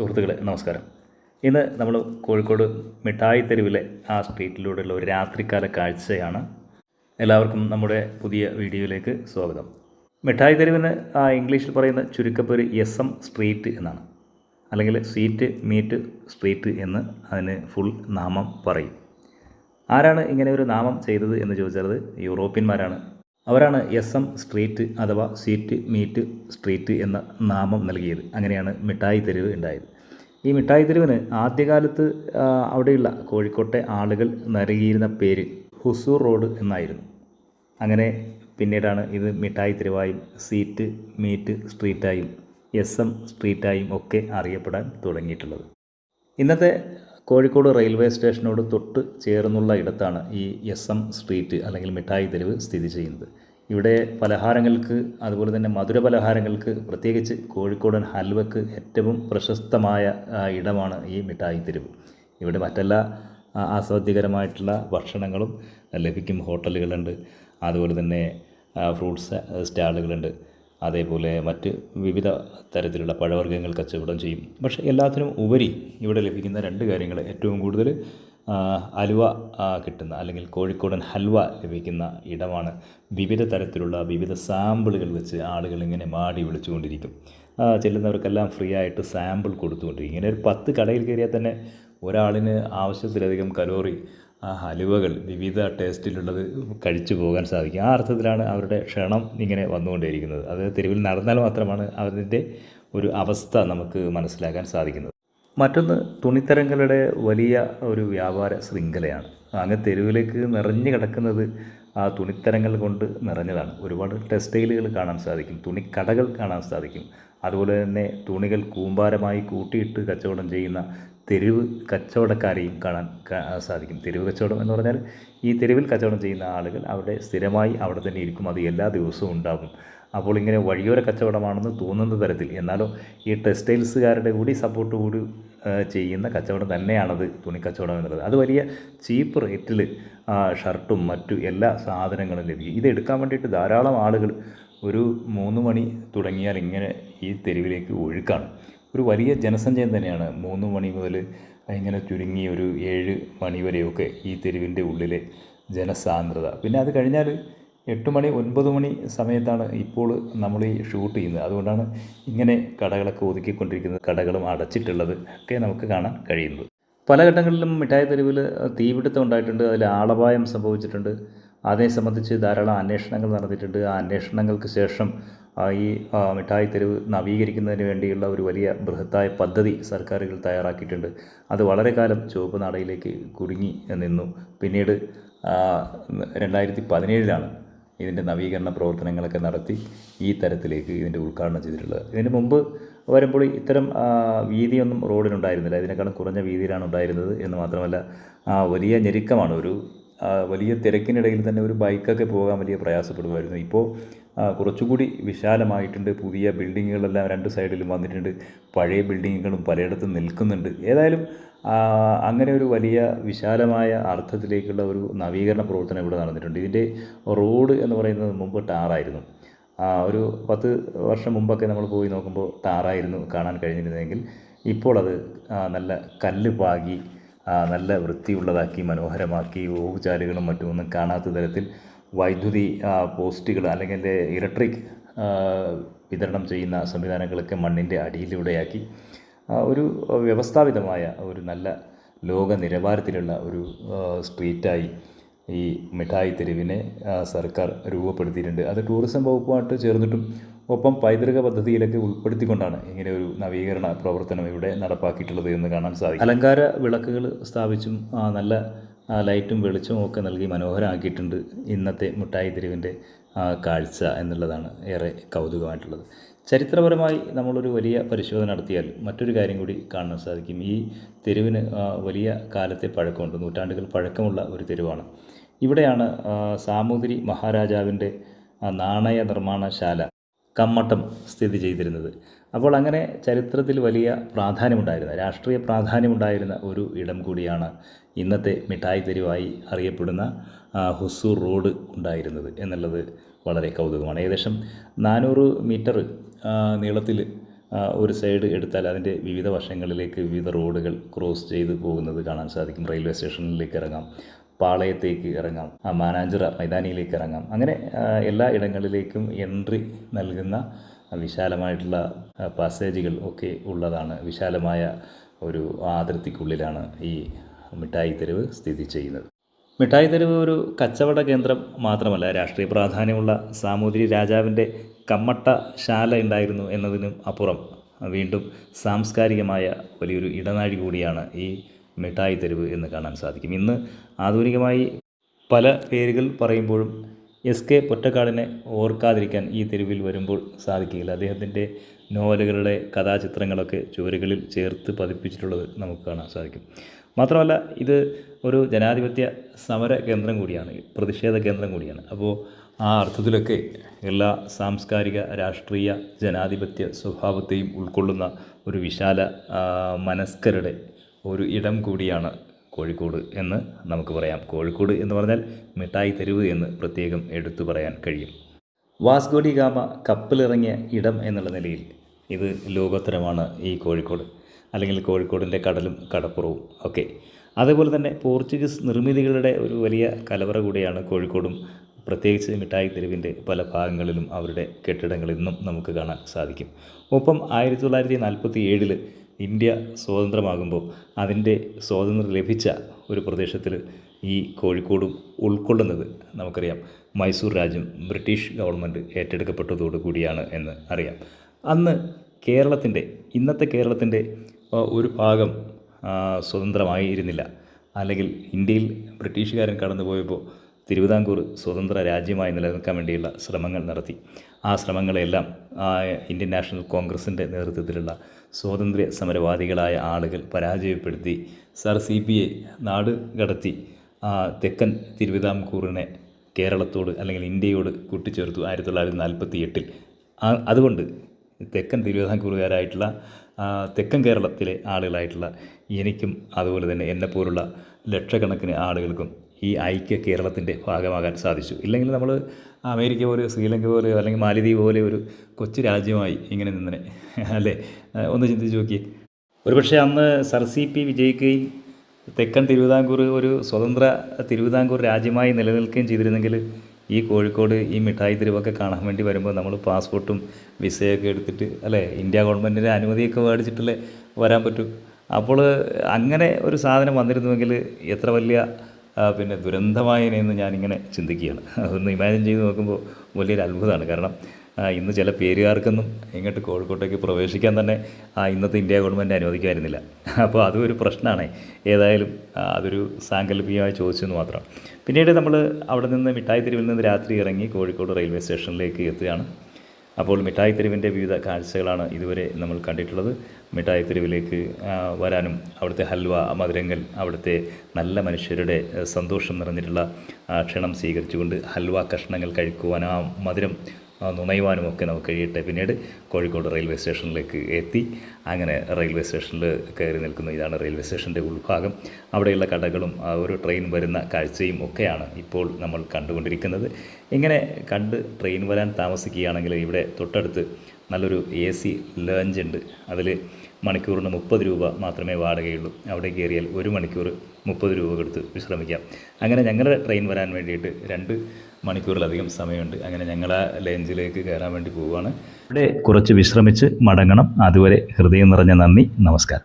സുഹൃത്തുക്കളെ നമസ്കാരം. ഇന്ന് നമ്മൾ കോഴിക്കോട് മിഠായി തെരുവിലെ ആ സ്ട്രീറ്റിലൂടെയുള്ള ഒരു രാത്രികാല കാഴ്ചയാണ് എല്ലാവർക്കും നമ്മുടെ പുതിയ വീഡിയോയിലേക്ക് സ്വാഗതം. മിഠായി തെരുവിന് ആ ഇംഗ്ലീഷിൽ പറയുന്ന ചുരുക്കപ്പേര് എസ് എം സ്ട്രീറ്റ് എന്നാണ്. അല്ലെങ്കിൽ സ്വീറ്റ് മീറ്റ് സ്ട്രീറ്റ് എന്ന് അതിന് ഫുൾ നാമം പറയും. ആരാണ് ഇങ്ങനെ ഒരു നാമം ചെയ്തത് എന്ന് ചോദിച്ചത് യൂറോപ്യന്മാരാണ് അവരാണ് എസ് എം സ്ട്രീറ്റ് അഥവാ സ്വീറ്റ് മീറ്റ് സ്ട്രീറ്റ് എന്ന നാമം നൽകിയത്. അങ്ങനെയാണ് മിഠായി തെരുവ് ഉണ്ടായത്. ഈ മിഠായി തെരുവിന് ആദ്യകാലത്ത് അവിടെയുള്ള കോഴിക്കോട്ടെ ആളുകൾ നൽകിയിരുന്ന പേര് ഹുസൂർ റോഡ് എന്നായിരുന്നു. അങ്ങനെ പിന്നീടാണ് ഇത് മിഠായി തെരുവായും സീറ്റ് മീറ്റ് സ്ട്രീറ്റായും എസ് എം സ്ട്രീറ്റായും ഒക്കെ അറിയപ്പെടാൻ തുടങ്ങിയിട്ടുള്ളത്. ഇന്നത്തെ കോഴിക്കോട് റെയിൽവേ സ്റ്റേഷനോട് തൊട്ട് ചേർന്നുള്ള ഇടത്താണ് ഈ എസ് എം സ്ട്രീറ്റ് അല്ലെങ്കിൽ മിഠായി തെരുവ് സ്ഥിതി ചെയ്യുന്നത്. ഇവിടെ പലഹാരങ്ങൾക്ക് അതുപോലെ തന്നെ മധുര പലഹാരങ്ങൾക്ക് പ്രത്യേകിച്ച് കോഴിക്കോടൻ ഹൽവക്ക് ഏറ്റവും പ്രശസ്തമായ ഇടമാണ് ഈ മിഠായി തെരുവ്. ഇവിടെ മറ്റെല്ലാ ആസ്വാദ്യകരമായിട്ടുള്ള ഭക്ഷണങ്ങളും ലഭിക്കും. ഹോട്ടലുകളുണ്ട്. അതുപോലെ തന്നെ ഫ്രൂട്ട്സ് സ്റ്റാളുകളുണ്ട്. അതേപോലെ മറ്റ് വിവിധ തരത്തിലുള്ള പഴവർഗങ്ങൾ കച്ചവടം ചെയ്യും. പക്ഷേ എല്ലാത്തിനും ഉപരി ഇവിടെ ലഭിക്കുന്ന രണ്ട് കാര്യങ്ങൾ ഏറ്റവും കൂടുതൽ അലുവ കിട്ടുന്ന അല്ലെങ്കിൽ കോഴിക്കോടൻ ഹൽവ ലഭിക്കുന്ന ഇടമാണ്. വിവിധ തരത്തിലുള്ള വിവിധ സാമ്പിളുകൾ വെച്ച് ആളുകൾ ഇങ്ങനെ മാടി വിളിച്ചുകൊണ്ടിരിക്കും. ചെല്ലുന്നവർക്കെല്ലാം ഫ്രീ ആയിട്ട് സാമ്പിൾ കൊടുത്തുകൊണ്ടിരിക്കും. ഇങ്ങനെ ഒരു പത്ത് കടയിൽ കയറിയാൽ തന്നെ ഒരാളിന് ആവശ്യത്തിലധികം കലോറി ആ ഹലുവകൾ വിവിധ ടേസ്റ്റിലുള്ളത് കഴിച്ചു പോകാൻ സാധിക്കും. ആ അർത്ഥത്തിലാണ് അവരുടെ ക്ഷണം ഇങ്ങനെ വന്നുകൊണ്ടേയിരിക്കുന്നത്. അത് തെരുവിൽ നടന്നാൽ മാത്രമാണ് അതിന്റെ ഒരു അവസ്ഥ നമുക്ക് മനസ്സിലാക്കാൻ സാധിക്കുന്നത്. മറ്റൊന്ന് തുണിത്തരങ്ങളുടെ വലിയ ഒരു വ്യാപാര ശൃംഖലയാണ്. അങ്ങ് തെരുവിലേക്ക് നിറഞ്ഞു കിടക്കുന്നത് ആ തുണിത്തരങ്ങൾ കൊണ്ട് നിറഞ്ഞതാണ്. ഒരുപാട് ടെക്സ്റ്റൈലുകൾ കാണാൻ സാധിക്കും തുണിക്കടകൾ കാണാൻ സാധിക്കും. അതുപോലെ തന്നെ തുണികൾ കൂമ്പാരമായി കൂട്ടിയിട്ട് കച്ചവടം ചെയ്യുന്ന തെരുവ് കച്ചവടക്കാരെയും കാണാൻ സാധിക്കും. തെരുവ് കച്ചവടം എന്ന് പറഞ്ഞാൽ ഈ തെരുവിൽ കച്ചവടം ചെയ്യുന്ന ആളുകൾ അവിടെ സ്ഥിരമായി അവിടെ തന്നെ ഇരിക്കും. അത് എല്ലാ ദിവസവും ഉണ്ടാകും. അപ്പോൾ ഇങ്ങനെ വഴിയോര കച്ചവടമാണെന്ന് തോന്നുന്ന തരത്തിൽ എന്നാലോ ഈ ടെക്സ്റ്റൈൽസുകാരുടെ കൂടി സപ്പോർട്ട് കൂടി ചെയ്യുന്ന കച്ചവടം തന്നെയാണത് തുണിക്കച്ചവടം എന്നുള്ളത്. അത് വലിയ ചീപ്പ് റേറ്റിൽ ഷർട്ടും മറ്റു എല്ലാ സാധനങ്ങളും ലഭിക്കും. ഇത് എടുക്കാൻ വേണ്ടിയിട്ട് ധാരാളം ആളുകൾ ഒരു മൂന്ന് മണി തുടങ്ങിയാൽ ഇങ്ങനെ ഈ തെരുവിലേക്ക് ഒഴുക്കാണ്. ഒരു വലിയ ജനസഞ്ചയം തന്നെയാണ്. മൂന്ന് മണി മുതൽ ഇങ്ങനെ ചുരുങ്ങി ഒരു ഏഴ് മണി വരെയൊക്കെ ഈ തെരുവിന്റെ ഉള്ളിലെ ജനസാന്ദ്രത. പിന്നെ അത് കഴിഞ്ഞാൽ എട്ട് മണി ഒൻപത് മണി സമയത്താണ് ഇപ്പോൾ നമ്മൾ ഈ ഷൂട്ട് ചെയ്യുന്നത്. അതുകൊണ്ടാണ് ഇങ്ങനെ കടകളൊക്കെ ഒതുക്കിക്കൊണ്ടിരിക്കുന്നത് കടകളും അടച്ചിട്ടുള്ളത് ഒക്കെ നമുക്ക് കാണാൻ കഴിയുന്നത്. പല ഘട്ടങ്ങളിലും മിഠായി തെരുവിൽ തീപിടുത്തം ഉണ്ടായിട്ടുണ്ട് അതിൽ ആളപായം സംഭവിച്ചിട്ടുണ്ട്. അതേ സംബന്ധിച്ച് ധാരാളം അന്വേഷണങ്ങൾ നടന്നിട്ടുണ്ട്. ആ അന്വേഷണങ്ങൾക്ക് ശേഷം ഈ മിഠായി തെരുവ് നവീകരിക്കുന്നതിന് വേണ്ടിയുള്ള ഒരു വലിയ ബൃഹത്തായ പദ്ധതി സർക്കാരുകൾ തയ്യാറാക്കിയിട്ടുണ്ട്. അത് വളരെ കാലം ചുവപ്പ് നാടയിലേക്ക് കുടുങ്ങി നിന്നു. പിന്നീട് രണ്ടായിരത്തി പതിനേഴിലാണ് ഇതിന്റെ നവീകരണ പ്രവർത്തനങ്ങളൊക്കെ നടത്തി ഈ തരത്തിലേക്ക് ഇതിന്റെ ഉദ്ഘാടനം ചെയ്തിട്ടുള്ളത്. ഇതിന് മുമ്പ് വരുമ്പോൾ ഇത്തരം വീതിയൊന്നും റോഡിനുണ്ടായിരുന്നില്ല ഇതിനേക്കാളും കുറഞ്ഞ വീതിയിലാണ് ഉണ്ടായിരുന്നത് എന്ന് മാത്രമല്ല വലിയ ഞെരുക്കമാണ് ഒരു വലിയ തിരക്കിനിടയിൽ തന്നെ ഒരു ബൈക്കൊക്കെ പോകാൻ വലിയ പ്രയാസപ്പെടുമായിരുന്നു. ഇപ്പോൾ കുറച്ചുകൂടി വിശാലമായിട്ടുണ്ട്. പുതിയ ബിൽഡിങ്ങുകളെല്ലാം രണ്ട് സൈഡിലും വന്നിട്ടുണ്ട്. പഴയ ബിൽഡിങ്ങുകളും പലയിടത്തും നിൽക്കുന്നുണ്ട്. ഏതായാലും അങ്ങനെ ഒരു വലിയ വിശാലമായ അർത്ഥത്തിലേക്കുള്ള ഒരു നവീകരണ പ്രവർത്തനം ഇവിടെ നടന്നിട്ടുണ്ട്. ഇതിന്റെ റോഡ് എന്ന് പറയുന്നത് മുമ്പ് ടാറായിരുന്നു. ഒരു പത്ത് വർഷം മുമ്പൊക്കെ നമ്മൾ പോയി നോക്കുമ്പോൾ ടാറായിരുന്നു കാണാൻ കഴിഞ്ഞിരുന്നതെങ്കിൽ ഇപ്പോൾ അത് നല്ല കല്ല് പാകി നല്ല വൃത്തിയുള്ളതാക്കി മനോഹരമാക്കി ഓവുചാലുകളും മറ്റുമൊന്നും കാണാത്ത തരത്തിൽ വൈദ്യുതി പോസ്റ്റുകൾ അല്ലെങ്കിൽ ഇലക്ട്രിക് വിതരണം ചെയ്യുന്ന സംവിധാനങ്ങളൊക്കെ മണ്ണിന്റെ അടിയിലൂടെയാക്കി ഒരു വ്യവസ്ഥാപിതമായ ഒരു നല്ല ലോക നിലവാരത്തിലുള്ള ഒരു സ്ട്രീറ്റായി ഈ മിഠായി തെരുവിനെ സർക്കാർ രൂപപ്പെടുത്തിയിട്ടുണ്ട്. അത് ടൂറിസം വകുപ്പുമായിട്ട് ചേർന്നിട്ടും ഒപ്പം പൈതൃക പദ്ധതിയിലൊക്കെ ഉൾപ്പെടുത്തിക്കൊണ്ടാണ് ഇങ്ങനെ ഒരു നവീകരണ പ്രവർത്തനം ഇവിടെ നടപ്പാക്കിയിട്ടുള്ളത് എന്ന് കാണാൻ സാധിക്കും. അലങ്കാര വിളക്കുകൾ സ്ഥാപിച്ചും നല്ല ലൈറ്റും വെളിച്ചവും ഒക്കെ നൽകി മനോഹരമാക്കിയിട്ടുണ്ട് ഇന്നത്തെ മുട്ടായി തെരുവിന്റെ കാഴ്ച എന്നുള്ളതാണ് ഏറെ കൗതുകമായിട്ടുള്ളത്. ചരിത്രപരമായി നമ്മളൊരു വലിയ പരിശോധന നടത്തിയാൽ മറ്റൊരു കാര്യം കൂടി കാണാൻ സാധിക്കും. ഈ തെരുവിന് വലിയ കാലത്തെ പഴക്കമുണ്ട്. നൂറ്റാണ്ടുകൾ പഴക്കമുള്ള ഒരു തെരുവാണ്. ഇവിടെയാണ് സാമൂതിരി മഹാരാജാവിന്റെ നാണയ നിർമ്മാണശാല കമ്മട്ടം സ്ഥിതി ചെയ്തിരുന്നത്. അപ്പോൾ അങ്ങനെ ചരിത്രത്തിൽ വലിയ പ്രാധാന്യമുണ്ടായിരുന്ന രാഷ്ട്രീയ പ്രാധാന്യമുണ്ടായിരുന്ന ഒരു ഇടം കൂടിയാണ് ഇന്നത്തെ മിഠായി തെരുവായി അറിയപ്പെടുന്ന ഹുസൂർ റോഡ് ഉണ്ടായിരുന്നത് എന്നുള്ളത് വളരെ കൗതുകമാണ്. ഏകദേശം നാനൂറ് മീറ്റർ നീളത്തിൽ ഒരു സൈഡ് എടുത്താൽ അതിന്റെ വിവിധ വശങ്ങളിലേക്ക് വിവിധ റോഡുകൾ ക്രോസ് ചെയ്ത് പോകുന്നത് കാണാൻ സാധിക്കും. റെയിൽവേ സ്റ്റേഷനിലേക്ക് ഇറങ്ങാം. പാളയത്തേക്ക് ഇറങ്ങാം മാനാഞ്ചിറ മൈതാനിയിലേക്ക് ഇറങ്ങാം. അങ്ങനെ എല്ലാ ഇടങ്ങളിലേക്കും എൻട്രി നൽകുന്ന വിശാലമായിട്ടുള്ള പാസേജുകൾ ഒക്കെ ഉള്ളതാണ് വിശാലമായ ഒരു അതിർത്തിക്കുള്ളിലാണ് ഈ മിഠായി തെരുവ് സ്ഥിതി ചെയ്യുന്നത്. മിഠായി തെരുവ് ഒരു കച്ചവട കേന്ദ്രം മാത്രമല്ല രാഷ്ട്രീയ പ്രാധാന്യമുള്ള സാമൂതിരി രാജാവിന്റെ കമ്മട്ട ശാല ഉണ്ടായിരുന്നു എന്നതിനും അപ്പുറം വീണ്ടും സാംസ്കാരികമായ വലിയൊരു ഇടനാഴി കൂടിയാണ് ഈ മിഠായി തെരുവ് എന്ന് കാണാൻ സാധിക്കും. ഇന്ന് ആധുനികമായി പല പേരുകൾ പറയുമ്പോഴും എസ് കെ പൊറ്റക്കാടിനെ ഓർക്കാതിരിക്കാൻ ഈ തെരുവിൽ വരുമ്പോൾ സാധിക്കില്ല അദ്ദേഹത്തിന്റെ നോവലുകളുടെ കഥാചിത്രങ്ങളൊക്കെ ചുവരുകളിൽ ചേർത്ത് പതിപ്പിച്ചിട്ടുള്ളത് നമുക്ക് കാണാൻ സാധിക്കും. മാത്രമല്ല ഇത് ഒരു ജനാധിപത്യ സമര കേന്ദ്രം കൂടിയാണ് പ്രതിഷേധ കേന്ദ്രം കൂടിയാണ്. അപ്പോൾ ആ അർത്ഥത്തിലൊക്കെ എല്ലാ സാംസ്കാരിക രാഷ്ട്രീയ ജനാധിപത്യ സ്വഭാവത്തെയും ഉൾക്കൊള്ളുന്ന ഒരു വിശാല മനസ്കരുടെ ഒരു ഇടം കൂടിയാണ് കോഴിക്കോട് എന്ന് നമുക്ക് പറയാം. കോഴിക്കോട് എന്ന് പറഞ്ഞാൽ മിഠായി തെരുവ് എന്ന് പ്രത്യേകം എടുത്തു പറയാൻ കഴിയും. വാസ്കോഡി ഗാമ കപ്പലിറങ്ങിയ ഇടം എന്നുള്ള നിലയിൽ ഇത് ലോകോത്തരമാണ് ഈ കോഴിക്കോട്. അല്ലെങ്കിൽ കോഴിക്കോടിന്റെ കടലും കടപ്പുറവും ഒക്കെ. അതേപോലെ തന്നെ പോർച്ചുഗീസ് നിർമ്മിതികളുടെ ഒരു വലിയ കലവറ കൂടിയാണ് കോഴിക്കോടും. പ്രത്യേകിച്ച് മിഠായി തെരുവിന്റെ പല ഭാഗങ്ങളിലും അവരുടെ കെട്ടിടങ്ങൾ ഇന്നും നമുക്ക് കാണാൻ സാധിക്കും. ഒപ്പം ആയിരത്തി തൊള്ളായിരത്തി നാൽപ്പത്തി ഏഴിൽ ഇന്ത്യ സ്വതന്ത്രമാകുമ്പോൾ അതിന്റെ സ്വാതന്ത്ര്യം ലഭിച്ച ഒരു പ്രദേശത്തിൽ ഈ കോഴിക്കോടും ഉൾക്കൊള്ളുന്നത് നമുക്കറിയാം. മൈസൂർ രാജ്യം ബ്രിട്ടീഷ് ഗവൺമെന്റ് ഏറ്റെടുക്കപ്പെട്ടതോടു കൂടിയാണ് എന്ന് അറിയാം. അന്ന് കേരളത്തിന്റെ ഇന്നത്തെ കേരളത്തിന്റെ ഒരു ഭാഗം സ്വതന്ത്രമായിരുന്നില്ല. അല്ലെങ്കിൽ ഇന്ത്യയിൽ ബ്രിട്ടീഷുകാരൻ കടന്നുപോയപ്പോൾ തിരുവിതാംകൂർ സ്വതന്ത്ര രാജ്യമായി നിലനിൽക്കാൻ വേണ്ടിയുള്ള ശ്രമങ്ങൾ നടത്തി. ആ ശ്രമങ്ങളെല്ലാം ഇന്ത്യൻ നാഷണൽ കോൺഗ്രസിന്റെ നേതൃത്വത്തിലുള്ള സ്വാതന്ത്ര്യ സമരവാദികളായ ആളുകൾ പരാജയപ്പെടുത്തി. സർ സി പി ഐ നാട് കടത്തി. തെക്കൻ തിരുവിതാംകൂറിനെ കേരളത്തോട് അല്ലെങ്കിൽ ഇന്ത്യയോട് കൂട്ടിച്ചേർത്തു ആയിരത്തി തൊള്ളായിരത്തി നാൽപ്പത്തി എട്ടിൽ അതുകൊണ്ട് തെക്കൻ തിരുവിതാംകൂറുകാരായിട്ടുള്ള തെക്കൻ കേരളത്തിലെ ആളുകളായിട്ടുള്ള എനിക്കും അതുപോലെ തന്നെ എന്നെപ്പോലുള്ള ലക്ഷക്കണക്കിന് ആളുകൾക്കും ഈ ഐക്യ കേരളത്തിന്റെ ഭാഗമാകാൻ സാധിച്ചു. ഇല്ലെങ്കിൽ നമ്മൾ അമേരിക്ക പോലെ ശ്രീലങ്ക പോലെ അല്ലെങ്കിൽ മാലിദ്വീപ് പോലെ ഒരു കൊച്ചു രാജ്യമായി ഇങ്ങനെ നിന്നെ അല്ലേ? ഒന്ന് ചിന്തിച്ച് നോക്കിയേ. ഒരുപക്ഷെ അന്ന് സർ സി പി വിജയിക്കുകയും തെക്കൻ തിരുവിതാംകൂർ ഒരു സ്വതന്ത്ര തിരുവിതാംകൂർ രാജ്യമായി നിലനിൽക്കുകയും ചെയ്തിരുന്നെങ്കിൽ ഈ കോഴിക്കോട് ഈ മിഠായി തെരുവൊക്കെ കാണാൻ വേണ്ടി വരുമ്പോൾ നമ്മൾ പാസ്പോർട്ടും വിസയൊക്കെ എടുത്തിട്ട് അല്ലേ? ഇന്ത്യ ഗവൺമെന്റിന്റെ അനുമതിയൊക്കെ മേടിച്ചിട്ടല്ലേ വരാൻ പറ്റൂ. അപ്പോൾ അങ്ങനെ ഒരു സാധനം വന്നിരുന്നുവെങ്കിൽ എത്ര വലിയ പിന്നെ ദുരന്തമായനെന്ന് ഞാനിങ്ങനെ ചിന്തിക്കുകയാണ്. അതൊന്ന് ഇമാജിൻ ചെയ്ത് നോക്കുമ്പോൾ വലിയൊരു അത്ഭുതമാണ്. കാരണം ഇന്ന് ചില പേരുകാർക്കൊന്നും ഇങ്ങോട്ട് കോഴിക്കോട്ടേക്ക് പ്രവേശിക്കാൻ തന്നെ ഇന്നത്തെ ഇന്ത്യ ഗവൺമെന്റ് അനുവദിക്കുമായിരുന്നില്ല. അപ്പോൾ അതും ഒരു പ്രശ്നമാണ്. ഏതായാലും അതൊരു സാങ്കല്പികമായി ചോദിച്ചെന്ന് മാത്രം. പിന്നീട് നമ്മൾ അവിടെ നിന്ന് മിഠായി തെരുവിൽ നിന്ന് രാത്രി ഇറങ്ങി കോഴിക്കോട് റെയിൽവേ സ്റ്റേഷനിലേക്ക് എത്തുകയാണ്. അപ്പോൾ മിഠായി തെരുവിന്റെ വിവിധ കാഴ്ചകളാണ് ഇതുവരെ നമ്മൾ കണ്ടിട്ടുള്ളത്. മിഠായി തെരുവിലേക്ക് വരാനും അവിടുത്തെ ഹൽവ മധുരങ്ങൾ അവിടുത്തെ നല്ല മനുഷ്യരുടെ സന്തോഷം നിറഞ്ഞിട്ടുള്ള ക്ഷണം സ്വീകരിച്ചുകൊണ്ട് ഹൽവ കഷ്ണങ്ങൾ കഴിക്കുവാൻ ആ മധുരം നുണയുവാനും ഒക്കെ നമുക്ക് കഴിയട്ടെ പിന്നീട് കോഴിക്കോട് റെയിൽവേ സ്റ്റേഷനിലേക്ക് എത്തി. അങ്ങനെ റെയിൽവേ സ്റ്റേഷനിൽ കയറി നിൽക്കുന്നു. ഇതാണ് റെയിൽവേ സ്റ്റേഷന്റെ ഉൾഭാഗം. അവിടെയുള്ള കടകളും ഒരു ട്രെയിൻ വരുന്ന കാഴ്ചയും ഒക്കെയാണ് ഇപ്പോൾ നമ്മൾ കണ്ടുകൊണ്ടിരിക്കുന്നത്. ഇങ്ങനെ കണ്ട് ട്രെയിൻ വരാൻ താമസിക്കുകയാണെങ്കിൽ ഇവിടെ തൊട്ടടുത്ത് നല്ലൊരു എ സി ലഞ്ച് ഉണ്ട്. അതിൽ മണിക്കൂറിന് മുപ്പത് രൂപ മാത്രമേ വാടകയുള്ളൂ. അവിടെ കയറിയാൽ ഒരു മണിക്കൂർ മുപ്പത് രൂപ കൊടുത്ത് വിശ്രമിക്കാം. അങ്ങനെ ഞങ്ങളുടെ ട്രെയിൻ വരാൻ വേണ്ടിയിട്ട് രണ്ട് മണിക്കൂറിലധികം സമയമുണ്ട്. അങ്ങനെ ഞങ്ങൾ ആ ലെഞ്ചിലേക്ക് കയറാൻ വേണ്ടി പോവുകയാണ്. ഇവിടെ കുറച്ച് വിശ്രമിച്ച് മടങ്ങണം. അതുവരെ ഹൃദയം നിറഞ്ഞ നന്ദി. നമസ്കാരം.